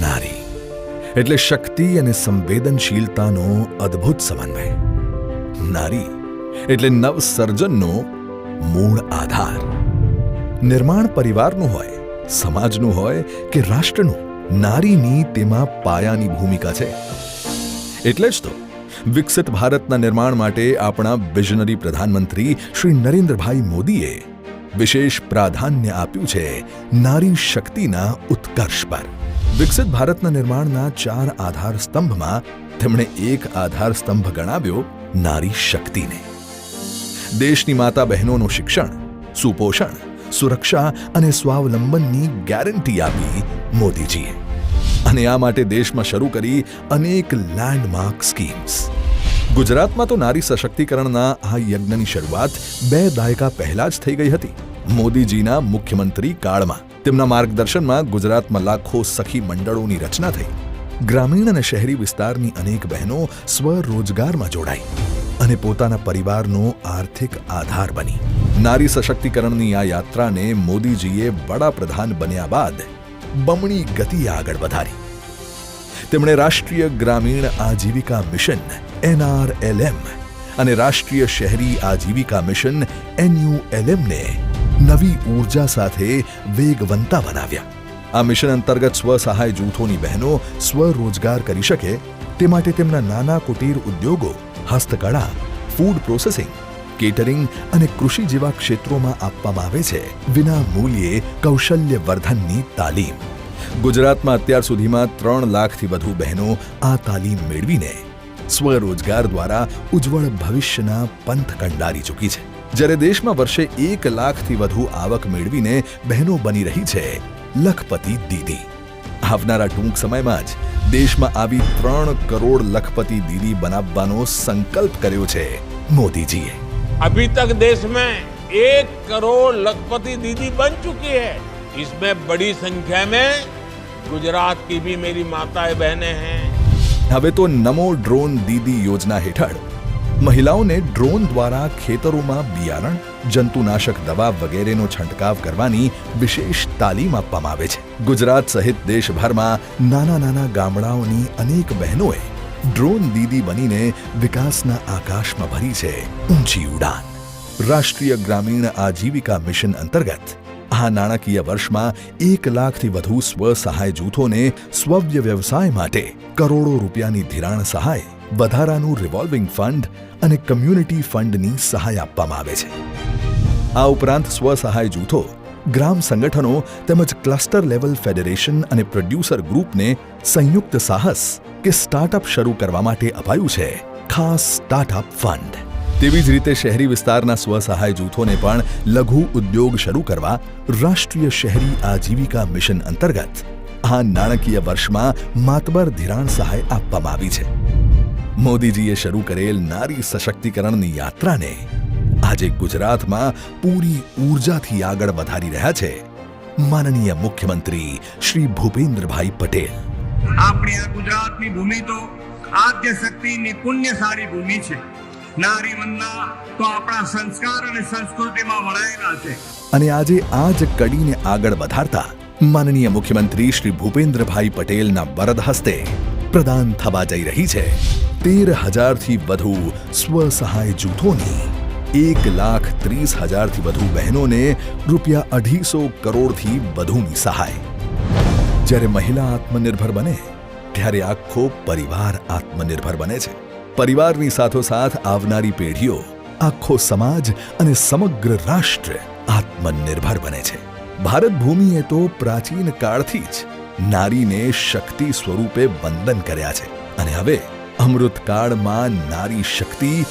નારી એટલે શક્તિ અને સંવેદનશીલતાનો અદ્ભુત સમન્વય. નારી એટલે નવસર્જનનો મૂળ આધાર. નિર્માણ પરિવારનું હોય, સમાજનું હોય કે રાષ્ટ્રનું, નારીની તેમાં પાયાની ભૂમિકા છે. એટલે જ તો, વિકસિત ભારતના નિર્માણ માટે આપણા વિઝનરી પ્રધાનમંત્રી શ્રી નરેન્દ્રભાઈ મોદીએ વિશેષ પ્રાધાન્ય આપ્યું છે નારી શક્તિના ઉત્કર્ષ પર. વિકસિત ભારતના નિર્માણના ચાર આધાર સ્તંભમાં તેમણે એક આધાર સ્તંભ ગણાવ્યો નારી શક્તિને. દેશની માતા બહેનોનું શિક્ષણ, સુપોષણ, સુરક્ષા અને સ્વાવલંબનની ગેરંટી આપી મોદીજીએ. અને આ માટે દેશમાં શરૂ કરી અનેક લેન્ડમાર્ક સ્કીમ્સ ગુજરાતમાં તો નારી સશક્તિકરણના આ યજ્ઞની શરૂઆત બે દાયકા પહેલા જ થઈ ગઈ હતી. મોદીજીના મુખ્યમંત્રી કાળમાં. તેમના માર્ગદર્શનમાં ગુજરાતમાં લાખો સખી મંડળોની રચના થઈ. ગ્રામીણ અને શહેરી વિસ્તારની અનેક બહેનો સ્વરોજગારમાં જોડાઈ અને પોતાના પરિવારનો આર્થિક આધાર બની. નારી સશક્તિકરણની આ યાત્રાને મોદીજીએ વડાપ્રધાન બન્યા બાદ બમણી ગતિએ આગળ વધારી. તેમણે રાષ્ટ્રીય ગ્રામીણ આજીવિકા મિશન, એનઆરએલએમ અને રાષ્ટ્રીય શહેરી આજીવિકા મિશન, એનયુએલએમને નવી ઊર્જા સાથે વેગવંતા બનાવ્યા. આ મિશન અંતર્ગત સ્વસહાય જૂથોની બહેનો સ્વરોજગાર કરી શકે તે માટે તેમના નાના કુટીર ઉદ્યોગો, હસ્તકળા ફૂડ પ્રોસેસિંગ કેટરિંગ અને કૃષિ જેવા ક્ષેત્રોમાં આપવામાં આવે છે વિના મૂલ્યે કૌશલ્ય વર્ધનની તાલીમ. ગુજરાતમાં અત્યાર સુધીમાં ત્રણ લાખથી વધુ બહેનો આ તાલીમ મેળવીને સ્વરોજગાર દ્વારા ઉજ્જવળ ભવિષ્યના પંથ કંડારી ચૂકી છે. જ્યારે દેશમાં વર્ષે એક લાખથી વધુ આવક મેળવીને બહેનો બની રહી છે લખપતિ દીદી આવનારા ટૂંક સમયમાં જ દેશમાં આવી ત્રણ કરોડ લખપતિ દીદી બનાવવાનો સંકલ્પ કર્યો છે મોદીજીએ अभी तक देश में एक करोड़ लखपति दीदी बन चुकी है इसमें बड़ी संख्या में गुजरात की भी मेरी माताएं बहनें हैं હવે તો નમો ડ્રોન દીદી યોજના હેઠળ મહિલાઓને ડ્રોન દ્વારા ખેતરોમાં બિયારણ, જંતુનાશક દવા વગેરેનો છંટકાવ કરવાની વિશેષ તાલીમ આપવામાં આવે છે. ગુજરાત સહિત દેશભરમાં નાના નાના ગામડાઓની અનેક બહેનોએ ડ્રોન દીદી બનીને વિકાસના આકાશમાં ભરી છે ઊંચી ઉડાન. રાષ્ટ્રીય ગ્રામીણ આજીવિકા મિશન અંતર્ગત આ નાણાકીય વર્ષમાં એક લાખથી વધુ સ્વસહાય જૂથોને સ્વવ્ય વ્યવસાય માટે કરોડો રૂપિયાની ધિરાણ સહાય વધારાનું રિવોલ્વિંગ ફંડ અને કમ્યુનિટી ફંડની સહાય આપવામાં આવે છે. આ ઉપરાંત સ્વસહાય જૂથો, ગ્રામ સંગઠનો તેમજ ક્લસ્ટર લેવલ ફેડરેશન અને પ્રોડ્યુસર ગ્રુપને સંયુક્ત સાહસ કે સ્ટાર્ટઅપ શરૂ કરવા માટે અપાયું છે, ખાસ સ્ટાર્ટઅપ ફંડ તેવી જ રીતે શહેરી વિસ્તારના સ્વસહાય જૂથોને પણ લઘુ ઉદ્યોગ શરૂ કરવા રાષ્ટ્રીય શહેરી આજીવિકા મિશન અંતર્ગત આ નાણાકીય વર્ષમાં માતબર ધિરાણ સહાય આપવામાં આવી છે. મોદીજીએ શરૂ કરેલ નારી સશક્તિકરણની યાત્રાને આજે ગુજરાતમાં પૂરી ઊર્જાથી આગળ વધારી રહ્યા છે માનનીય મુખ્યમંત્રી શ્રી ભૂપેન્દ્રભાઈ પટેલ. આપણી ગુજરાતની ભૂમિ તો આદ્ય શક્તિની પુણ્યશાળી ભૂમિ છે. નારી વંદના તો આપણા સંસ્કાર અને સંસ્કૃતિમાં વળાયેલા છે. અને આજે આ જ કડીને આગળ વધારતા માનનીય મુખ્યમંત્રી શ્રી ભૂપેન્દ્રભાઈ પટેલના વરદ હસ્તે પ્રદાન થવા જઈ રહી છે. તેર હજારથી વધુ સ્વસહાય જૂથોની એક લાખ ત્રીસ હજારથી વધુ બહેનોને રૂપિયા અઢીસો કરોડથી વધુની સહાય. જ્યારે મહિલા આત્મનિર્ભર બને, ત્યારે આખો પરિવાર આત્મનિર્ભર બને છે. પરિવારની સાથોસાથ આવનારી પેઢીઓ, આખો સમાજ અને સમગ્ર રાષ્ટ્ર આત્મનિર્ભર બને છે. ભારત ભૂમિએ તો પ્રાચીન કાળથી જ નારીને શક્તિ સ્વરૂપે વંદન કર્યા છે. અને હવે અમૃતકાળમાં નારી શક્તિ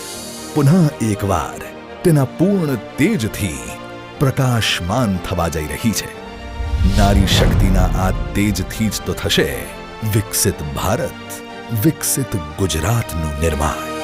પુનઃ એકવાર તેના પૂર્ણ તેજથી પ્રકાશમાન થવા જઈ રહી છે. નારી શક્તિના આ તેજથી જ તો થશે વિકસિત ભારત, વિકસિત ગુજરાતનું નિર્માણ.